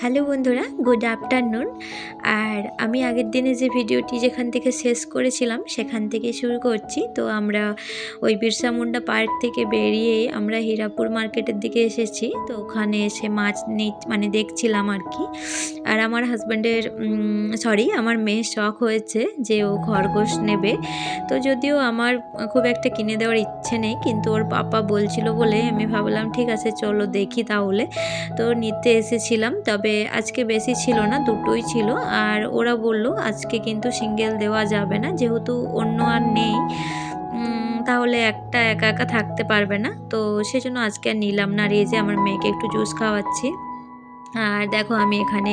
Hello বন্ধুরা, good afternoon. আর আমি আগের দিনে যে ভিডিওটি যেখান থেকে শেষ করেছিলাম, সেখান থেকে শুরু করছি। তো আমরা ওই বিরসা মুন্ডা পার্ক থেকে বেরিয়ে আমরা হীরাপুর মার্কেটের দিকে এসেছি। তো ওখানে এসে মাছ নি মানে দেখছিলাম আর কি। আর আমার হাজব্যান্ডের সরি আমার মেয়ের শখ হয়েছে যে ও খরগোশ নেবে। তো যদিও আমার খুব একটা কিনে দেওয়ার ইচ্ছে নেই, কিন্তু ওর পাপা বলছিল বলে আমি ভাবলাম, ঠিক আছে, চলো দেখি তাহলে। তো নিতে এসেছিলাম। তবে আজকে বেশি ছিল না, দুটোই ছিল। আর ওরা বলল, আজকে কিন্তু সিঙ্গেল দেওয়া যাবে না, যেহেতু অন্য আর নেই তাহলে একটা একা একা থাকতে পারবে না। তো সেজন্য আজকে আর নিলাম না। এই যে আমার মেয়েকে একটু জুস খাওয়াচ্ছি। আর দেখো আমি এখানে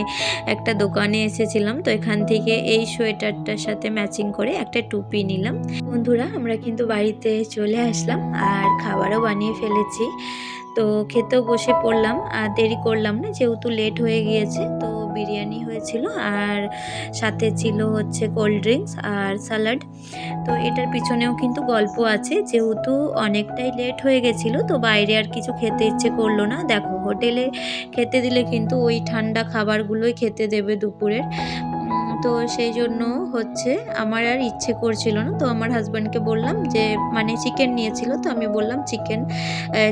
একটা দোকানে এসেছিলাম, তো এখান থেকে এই সোয়েটারটার সাথে ম্যাচিং করে একটা টুপি নিলাম। বন্ধুরা, আমরা কিন্তু বাড়িতে চলে আসলাম আর খাবারও বানিয়ে ফেলেছি। তো খেতেও বসে পড়লাম, আর দেরি করলাম না, যেহেতু লেট হয়ে গিয়েছে, তো বিরিয়ানি হয়েছিল আর সাথে ছিল হচ্ছে কোল্ড ড্রিঙ্কস আর স্যালাড তো এটার পিছনেও কিন্তু গল্প আছে, যেহেতু অনেকটাই লেট হয়ে গেছিল, তো বাইরে আর কিছু খেতে ইচ্ছে করল না। দেখো, হোটেলে খেতে দিলে কিন্তু ওই ঠান্ডা খাবারগুলোই খেতে দেবে দুপুরের। তো সেই জন্য হচ্ছে আমার আর ইচ্ছে করছিল না। তো আমার হাজব্যান্ডকে বললাম যে মানে চিকেন নিয়েছিল, তো আমি বললাম চিকেন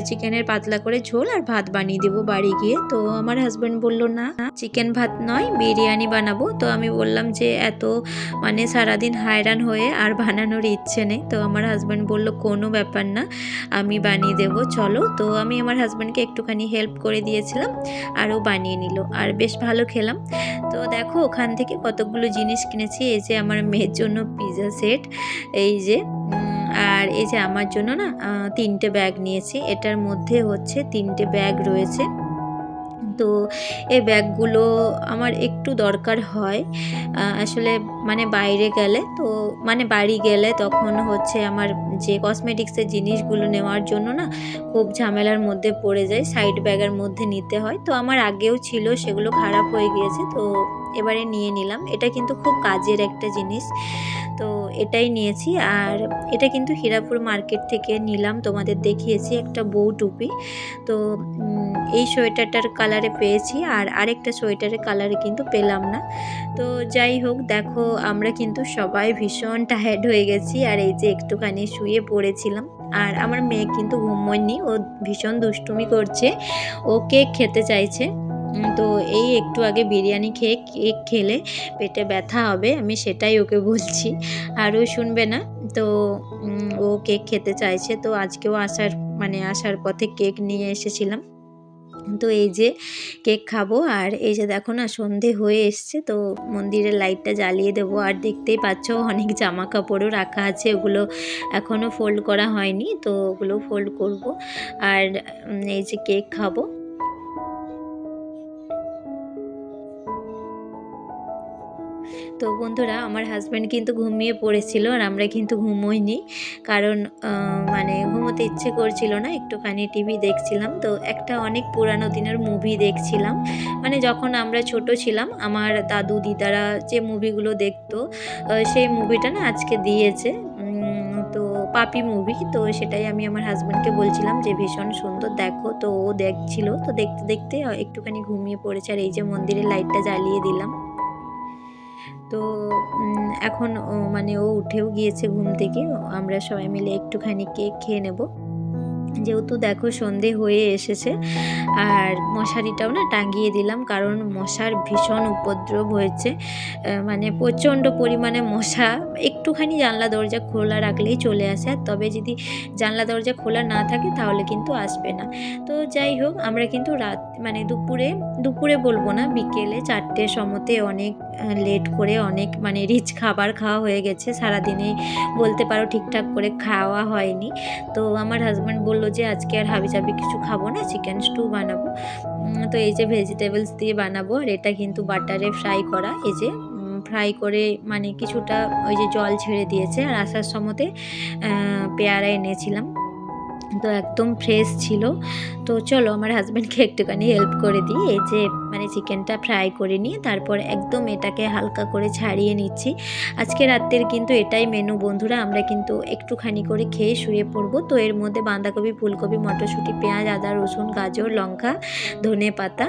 চিকেনের পাতলা করে ঝোল আর ভাত বানিয়ে দেবো বাড়ি গিয়ে। তো আমার হাজব্যান্ড বলল, না চিকেন ভাত নয়, বিরিয়ানি বানাবো। তো আমি বললাম যে, এত মানে সারাদিন হায়রান হয়ে আর বানানোর ইচ্ছে নেই। তো আমার হাজব্যান্ড বলল, কোনো ব্যাপার না, আমি বানিয়ে দেবো, চলো। তো আমি আমার হাজব্যান্ডকে একটুখানি হেল্প করে দিয়েছিলাম আর ও বানিয়ে নিল। আর বেশ ভালো খেলাম। তো দেখো, ওখান থেকে কতগুলো জিনিস কিনেছি, এই যে আমার মেয়ের জন্য পিজা সেট এই যে আর এই যে আমার জন্য না তিনটে ব্যাগ নিয়েছি, এটার মধ্যে হচ্ছে তিনটে ব্যাগ রয়েছে। তো এই ব্যাগগুলো আমার একটু দরকার হয়। আসলে মানে বাইরে গেলে তো মানে বাড়ি গেলে তখন হচ্ছে আমার যে কসমেটিক্সের জিনিসগুলো নেওয়ার জন্য না খুব ঝামেলার মধ্যে পড়ে যায় সাইড ব্যাগের মধ্যে নিতে হয়। তো আমার আগেও ছিল, সেগুলো খারাপ হয়ে গিয়েছে, তো এবারে নিয়ে নিলাম। এটা কিন্তু খুব কাজের একটা জিনিস। তো এটাই নিয়েছি। আর এটা কিন্তু হীরাপুর মার্কেট থেকে নিলাম, তোমাদের দেখিয়েছি একটা বউ টুপি। তো এই সোয়েটারটার কালারে পেয়েছি আর আরেকটা সোয়েটারের কালারে কিন্তু পেলাম না। তো যাই হোক, দেখো, আমরা কিন্তু সবাই ভীষণ টায়ার্ড হয়ে গেছি আর এই যে একটুখানি শুয়ে পড়েছিলাম। আর আমার মেয়ে কিন্তু ঘুমোয়নি, ও ভীষণ দুষ্টুমি করছে, ও কেক খেতে চাইছে। তো এই একটু আগে বিরিয়ানি খেয়ে কেক খেলে পেটে ব্যথা হবে, আমি সেটাই ওকে বলছি। আর ও শুনবে না, তো ও কেক খেতে চাইছে, তো আজকেও আসার মানে আসার পথে কেক নিয়ে এসেছিলাম। তো এই যে কেক খাব আর এই যে দেখো না, সন্ধে হয়ে এসছে, তো মন্দিরের লাইটটা জ্বালিয়ে দেবো। আর দেখতেই পাচ্ছ, অনেক জামা কাপড়ও রাখা আছে, ওগুলো এখনও ফোল্ড করা হয়নি, তো ওগুলো ফোল্ড করব। আর এই যে কেক খাব। তো বন্ধুরা, আমার হাজব্যান্ড কিন্তু ঘুমিয়ে পড়েছিল আর আমরা কিন্তু ঘুমোইনি। কারণ মানে ঘুমোতে ইচ্ছে করছিল না, একটুখানি টিভি দেখছিলাম। তো একটা অনেক পুরানো দিনের মুভি দেখছিলাম। মানে যখন আমরা ছোট ছিলাম, আমার দাদু, দিদারা যে মুভিগুলো দেখতো সেই মুভিটা না আজকে দিয়েছে। তো পাপি মুভি তো সেটাই আমি আমার হাজব্যান্ডকে বলছিলাম যে, ভীষণ সুন্দর, দেখো। তো ও দেখছিল। তো দেখতে দেখতে একটুখানি ঘুমিয়ে পড়েছে। আর এই যে মন্দিরের লাইটটা জ্বালিয়ে দিলাম। তো এখন মানে ও উঠেও গিয়েছে ঘুম থেকে। আমরা সবাই মিলে একটুখানি কেক খেয়ে নেব। যেহেতু দেখো সন্ধে হয়ে এসেছে, আর মশারিটাও না টাঙিয়ে দিলাম, কারণ মশার ভীষণ উপদ্রব হয়েছে। মানে প্রচণ্ড পরিমাণে মশা, একটুখানি জানলা দরজা খোলা রাখলেই চলে আসে, আর তবে যদি জানলা দরজা খোলা না থাকে তাহলে কিন্তু আসবে না। তো যাই হোক, আমরা কিন্তু রাত মানে দুপুরে দুপুরে বলব না, বিকেলে চারটের সমতে অনেক লেট করে অনেক মানে রিচ খাবার খাওয়া হয়ে গেছে। সারাদিনে বলতে পারো ঠিকঠাক করে খাওয়া হয়নি। তো আমার হাজব্যান্ড বলল যে, আজকে আর হাবিজাবি কিছু খাব না চিকেন স্টু বানাবো। তো এই যে ভেজিটেবলস দিয়ে বানাবো, আর এটা কিন্তু বাটারে ফ্রাই করা। এই যে ফ্রাই করে মানে কিছুটা ওই যে জল ছেড়ে দিয়েছে। আর আসার সময়তে পেয়ারা এনেছিলাম। তো একদম ফ্রেশ ছিল। তো চলো আমার হাজব্যান্ডকে একটুখানি হেল্প করে দিই। এই যে মানে চিকেনটা ফ্রাই করে নিয়ে তারপর একদম এটাকে হালকা করে ছাড়িয়ে নিচ্ছি। আজকে রাত্রের কিন্তু এটাই মেনু বন্ধুরা আমরা কিন্তু একটুখানি করে খেয়ে শুয়ে পড়ব। তো এর মধ্যে বাঁধাকপি ফুলকপি মটরশুঁটি পেঁয়াজ আদা রসুন গাজর লঙ্কা ধনে পাতা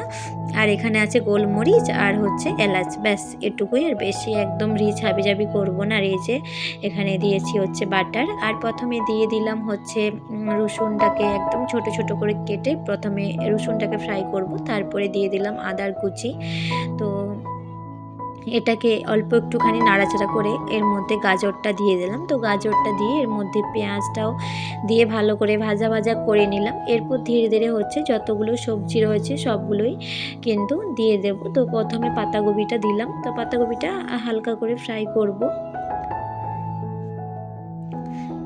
আর এখানে আছে গোলমরিচ আর হচ্ছে এলাচ। ব্যাস এটুকুই আর বেশি একদম রিচ হাবি হাবিজাবি করব না। যে এখানে দিয়েছি হচ্ছে বাটার আর প্রথমে দিয়ে দিলাম হচ্ছে উম, রসুনটাকে একদম ছোট ছোট করে কেটে প্রথমে রসুনটাকে ফ্রাই করব, তারপরে দিয়ে দিলাম আদার কুচি। তো এটাকে অল্প একটুখানি নাড়াচাড়া করে এর মধ্যে গাজরটা দিয়ে দিলাম। তো গাজরটা দিয়ে এর মধ্যে পেঁয়াজটাও দিয়ে ভালো করে ভাজা ভাজা করে নিলাম। এরপর ধীরে ধীরে হচ্ছে যতগুলো সবজি রয়েছে সবগুলোই কিন্তু দিয়ে দেব। তো প্রথমে পাতাকপিটা দিলাম। তো পাতাকপিটা হালকা করে ফ্রাই করব।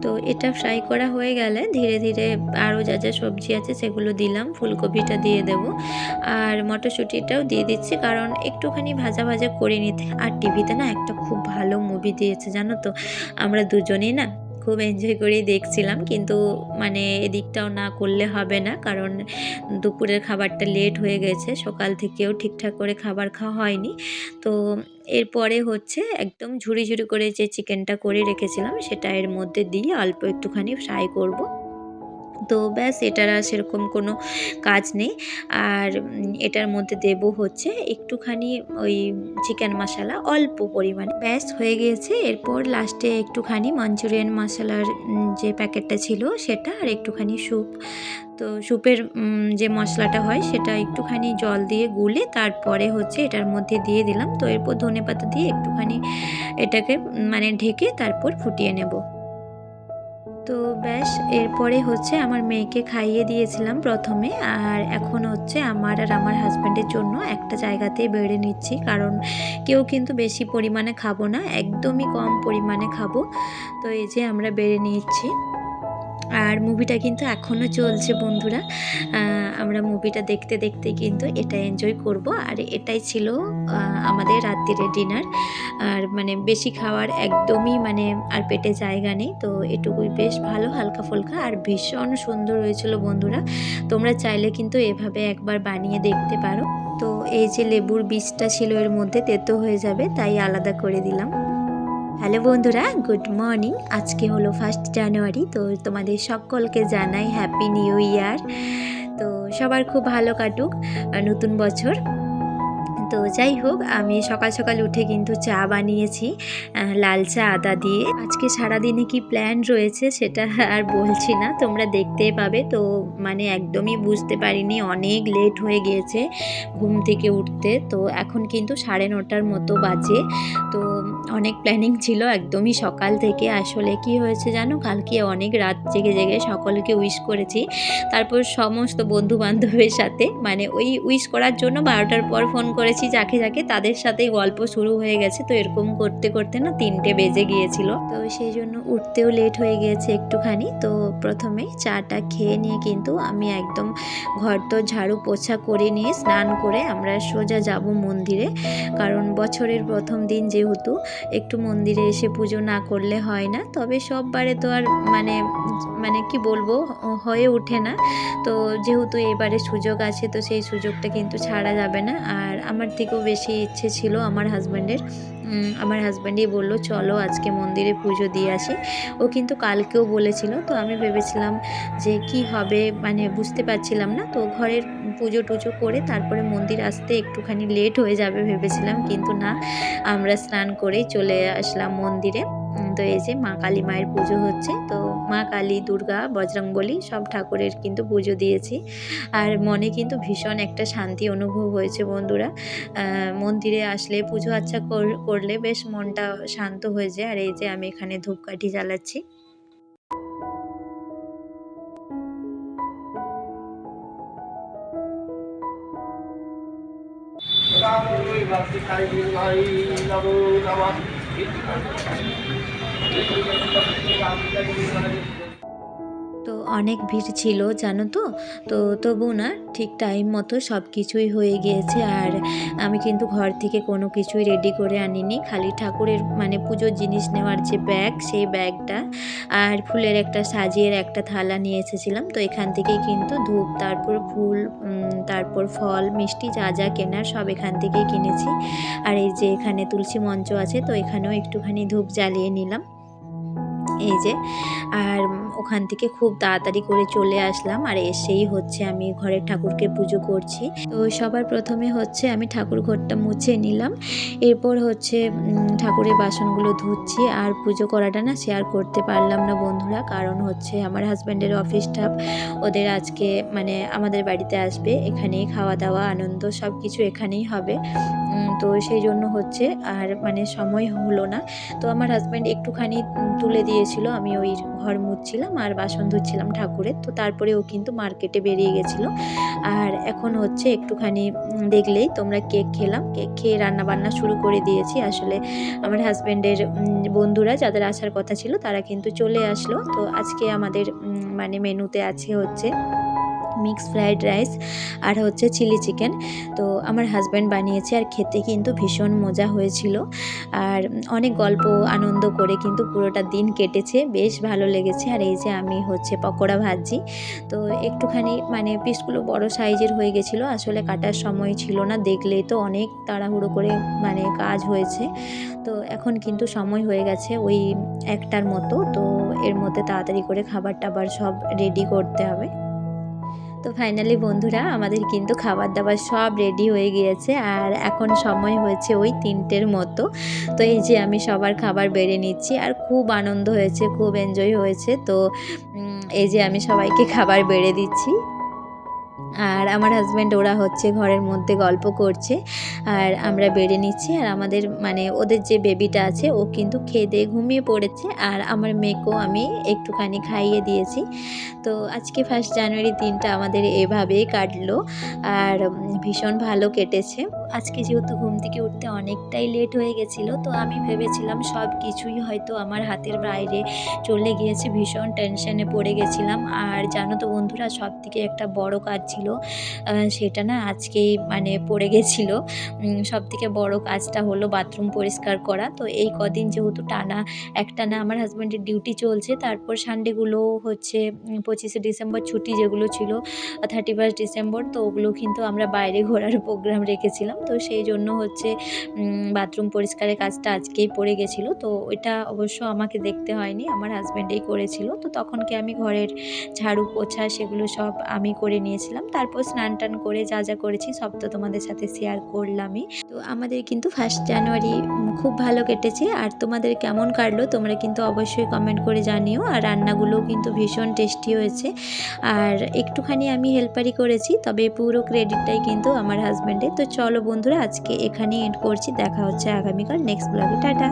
তো এটা ফ্রাই করা হয়ে গেলে ধীরে ধীরে আরও যা যা সবজি আছে সেগুলো দিলাম, ফুলকপিটা দিয়ে দেব। আর মটরশুঁটিটাও দিয়ে দিচ্ছি কারণ একটুখানি ভাজা ভাজা করে নিতে আর টিভিতে না একটা খুব ভালো মুভি দিয়েছে, জানো তো? আমরা দুজনেই না খুব এনজয় করেই দেখছিলাম, কিন্তু মানে এদিকটাও না করলে হবে না, কারণ দুপুরের খাবারটা লেট হয়ে গেছে, সকাল থেকেও ঠিকঠাক করে খাবার খাওয়া হয়নি। তো এরপরে হচ্ছে একদম ঝুড়ি ঝুড়ি করে যে চিকেনটা করে রেখেছিলাম, সেটা এর মধ্যে দিয়ে অল্প একটুখানি ফ্রাই করব। তো ব্যাস এটার আর সেরকম কোনো কাজ নেই। আর এটার মধ্যে দেব হচ্ছে একটুখানি ওই চিকেন মশলা অল্প পরিমাণে। ব্যাস হয়ে গিয়েছে। এরপর লাস্টে একটুখানি মাঞ্চুরিয়ান মশলার যে প্যাকেটটা ছিল সেটা আর একটুখানি স্যুপ তো স্যুপের যে মশলাটা হয় সেটা একটুখানি জল দিয়ে গুলে তারপরে হচ্ছে এটার মধ্যে দিয়ে দিলাম। তো এরপর ধনে পাতা দিয়ে একটুখানি এটাকে মানে ঢেকে তারপর ফুটিয়ে নেব। তো ব্যাস, এরপরে হচ্ছে আমার মেয়েকে খাইয়ে দিয়েছিলাম প্রথমে। আর এখন হচ্ছে আমার আর আমার হাজব্যান্ডের জন্য একটা জায়গাতেই বেড়ে নিচ্ছি। কারণ কেউ কিন্তু বেশি পরিমাণে খাব না, একদমই কম পরিমাণে খাব। তো এই যে আমরা বেড়ে নিচ্ছি। আর মুভিটা কিন্তু এখনও চলছে বন্ধুরা। আমরা মুভিটা দেখতে দেখতে কিন্তু এটা এনজয় করব। আর এটাই ছিল আমাদের রাত্রিরের ডিনার আর মানে বেশি খাওয়ার একদমই মানে আর পেটে জায়গা নেই। তো এটুকুই বেশ ভালো, হালকা ফুলকা আর ভীষণ সুন্দর হয়েছিল বন্ধুরা। তোমরা চাইলে কিন্তু এভাবে একবার বানিয়ে দেখতে পারো। তো এই যে লেবুর বীজটা ছিল এর মধ্যে তেতো হয়ে যাবে, তাই আলাদা করে দিলাম। হ্যালো বন্ধুরা, গুড মর্নিং। আজকে হলো ফার্স্ট জানুয়ারি তো তোমাদের সকলকে জানাই হ্যাপি নিউ ইয়ার তো সবার খুব ভালো কাটুক নতুন বছর। তো যাই হোক, আমি সকাল সকাল উঠে কিন্তু চা বানিয়েছি লাল চা আদা দিয়ে। আজকে সারাদিনে কি প্ল্যান রয়েছে সেটা আর বলছি না, তোমরা দেখতে পাবে। তো মানে একদমই বুঝতে পারিনি, অনেক লেট হয়ে গিয়েছে ঘুম থেকে উঠতে। তো এখন কিন্তু সাড়ে নটার মতো বাজে। তো অনেক প্ল্যানিং ছিল একদমই সকাল থেকে। আসলে কি হয়েছে জানো? কালকে অনেক রাত জেগে জেগে সকলকে উইশ করেছি। তারপর সমস্ত বন্ধু বান্ধবের সাথে মানে ওই উইশ করার জন্য বারোটার পর ফোন করেছি যাকে যাকে। তাদের সাথে গল্প শুরু হয়ে গেছে। তো এরকম করতে করতে না তিনটে বেজে গিয়েছিল। তো সেই জন্য উঠতেও লেট হয়ে গিয়েছে একটুখানি। তো প্রথমে চাটা খেয়ে নিয়ে কিন্তু আমি একদম ঘর তো ঝাড়ু পোছা করে নিয়ে স্নান করে আমরা সোজা যাব মন্দিরে। কারণ বছরের প্রথম দিন যেহেতু একটু মন্দিরে এসে পুজো না করলে হয় না। তবে সববারে তো আর মানে মানে কি বলব, হয়ে ওঠে না। তো যেহেতু এবারে সুযোগ আছে, তো সেই সুযোগটা কিন্তু ছাড়া যাবে না। আর আমার থেকেও বেশি ইচ্ছে ছিল আমার হাজব্যান্ডের। আমার হাজব্যান্ডই বলল, চলো আজকে মন্দিরে পুজো দিয়ে আসি। ও কিন্তু কালকেও বলেছিল। তো আমি ভেবেছিলাম যে কি হবে মানে বুঝতে পারছিলাম না। তো ঘরের পুজো টুজো করে তারপরে মন্দির আসতে একটুখানি লেট হয়ে যাবে ভেবেছিলাম, কিন্তু না, আমরা স্নান করেই চলে আসলাম মন্দিরে। তো এই যে মা কালী মায়ের পুজো হচ্ছে, তো মা কালী, দুর্গা, বজরংবলী সব ঠাকুরের কিন্তু পুজো দিয়েছি। আর মনে কিন্তু ভীষণ একটা শান্তি অনুভব হয়েছে বন্ধুরা। মন্দিরে আসলে পুজো আচ্ছা কর- করলে বেশ মনটা শান্ত হয়ে যায়। আর এই যে আমি এখানে ধূপকাঠি জ্বালাচ্ছি। তো অনেক ভিড় ছিল, জানো তো? তো তবু না, ঠিক টাইম মতো সব কিছুই হয়ে গিয়েছে আর আমি কিন্তু ঘর থেকে কোনো কিছুই রেডি করে আনিনি। খালি ঠাকুরের মানে পুজোর জিনিস নেওয়ার যে ব্যাগ সেই ব্যাগটা আর ফুলের একটা সাজিয়ে একটা থালা নিয়ে এসেছিলাম। তো এখান থেকেই কিন্তু ধূপ, তারপর ফুল তারপর ফল, মিষ্টি, যা যা কেনার সব এখান থেকেই কিনেছি। আর এই যে এখানে তুলসী মঞ্চ আছে, তো এখানেও একটুখানি ধূপ জ্বালিয়ে নিলাম। এই যে, আর ওখান থেকে খুব তাড়াতাড়ি করে চলে আসলাম। আর এসেই হচ্ছে আমি ঘরের ঠাকুরকে পুজো করছি। তো সবার প্রথমে হচ্ছে আমি ঠাকুর ঘরটা মুছে নিলাম। এরপর হচ্ছে ঠাকুরের বাসনগুলো ধুচ্ছি। আর পুজো করাটা না শেয়ার করতে পারলাম না বন্ধুরা। কারণ হচ্ছে আমার হাজব্যান্ডের অফিস স্টাফ ওদের আজকে মানে আমাদের বাড়িতে আসবে। এখানেই খাওয়া দাওয়া, আনন্দ সব কিছু এখানেই হবে। তো সেই জন্য হচ্ছে আর মানে সময় হলো না। তো আমার হাজব্যান্ড একটুখানি তুলে তুলে দিয়েছিল, আমি ওই ঘর মুছছিলাম আর বাসন ধুচ্ছিলাম ঠাকুরের। তো তারপরে ও কিন্তু মার্কেটে বেরিয়ে গেছিল। আর এখন হচ্ছে একটুখানি দেখলেই তোমরা কেক খেলাম। কেক খেয়ে রান্নাবান্না শুরু করে দিয়েছি। আসলে আমার হাজব্যান্ডের বন্ধুরা যাদের আসার কথা ছিল তারা কিন্তু চলে আসলো। তো আজকে আমাদের মানে মেনুতে আছে হচ্ছে মিক্স ফ্রাইড রাইস আর হচ্ছে চিলি চিকেন। তো আমার হাজব্যান্ড বানিয়েছে আর খেতে কিন্তু ভীষণ মজা হয়েছিল। আর অনেক গল্প, আনন্দ করে কিন্তু পুরোটা দিন কেটেছে। বেশ ভালো লেগেছে। আর এই যে আমি হচ্ছে পকোড়া ভাজছি। তো একটুখানি মানে পিসগুলো বড় সাইজের হয়ে গেছিল। আসলে কাটার সময় ছিল না। দেখলেই তো অনেক তাড়াহুড়ো করে মানে কাজ হয়েছে। তো এখন কিন্তু সময় হয়ে গেছে ওই একটার মতো। তো এর মধ্যে তাড়াতাড়ি করে খাবার টাবার সব রেডি করতে হবে। তো ফাইনালি বন্ধুরা, আমাদের কিন্তু খাবার দাবার সব রেডি হয়ে গিয়েছে আর এখন সময় হয়েছে ওই তিনটের মতো। তো এই যে আমি সবার খাবার বেড়ে নিচ্ছি আর খুব আনন্দ হয়েছে, খুব এনজয় হয়েছে। তো এই যে আমি সবাইকে খাবার বেড়ে দিচ্ছি। আর আমার হাজব্যান্ড ওরা হচ্ছে ঘরের মধ্যে গল্প করছে, আর আমরা বেড়ে নিচ্ছি, আর আমাদের মানে ওদের যে বেবিটা আছে, ও কিন্তু খেয়ে দিয়ে ঘুমিয়ে পড়েছে, আর আমার মেয়েকেও আমি একটুখানি খাইয়ে দিয়েছি। তো আজকে ফার্স্ট জানুয়ারি দিনটা আমাদের এভাবেই কাটলো, আর ভীষণ ভালো কেটেছে। আজকে যেহেতু ঘুম থেকে উঠতে অনেকটাই লেট হয়ে গেছিল, তো আমি ভেবেছিলাম সব কিছুই হয়তো আমার হাতের বাইরে চলে গিয়েছে, ভীষণ টেনশনে পড়ে গেছিলাম। আর জানো তো বন্ধুরা সব থেকে একটা বড় কাজ ছিল সেটা না আজকেই মানে পড়ে গেছিল। সব থেকে বড় কাজটা হলো বাথরুম পরিষ্কার করা। তো এই কদিন যেহেতু টানা, একটা না আমার হাজব্যান্ডের ডিউটি চলছে, তারপর সানডেগুলো হচ্ছে পঁচিশে ডিসেম্বর ছুটি যেগুলো ছিল থার্টি ফার্স্ট ডিসেম্বর, তো ওগুলো কিন্তু আমরা বাইরে ঘোরার প্রোগ্রাম রেখেছিলাম। তো সেই জন্য হচ্ছে বাথরুম পরিষ্কারের কাজটা আজকেই পড়ে গেছিল। তো ওইটা অবশ্য আমাকে দেখতে হয়নি, আমার হাজব্যান্ডেই করেছিল। তো তখনকে আমি ঘরের ঝাড়ু, পোছা সেগুলো সব আমি করে নিয়েছিলাম। তারপর স্নান টান করে যা যা করেছি সব তো তোমাদের সাথে শেয়ার করলামই। তো আমাদের কিন্তু ফার্স্ট জানুয়ারি খুব ভালো কেটেছে। আর তোমাদের কেমন কাটলো তোমরা কিন্তু অবশ্যই কমেন্ট করে জানিও। আর রান্নাগুলোও কিন্তু ভীষণ টেস্টি হয়েছে। আর একটুখানি আমি হেল্পারই করেছি, তবে পুরো ক্রেডিটটাই কিন্তু আমার হাজব্যান্ডের তো চলো বন্ধুরা, আজকে এখানেই এন্ড করছি। দেখা হচ্ছে আগামীকাল। নেক্সট ব্লগে টাটা!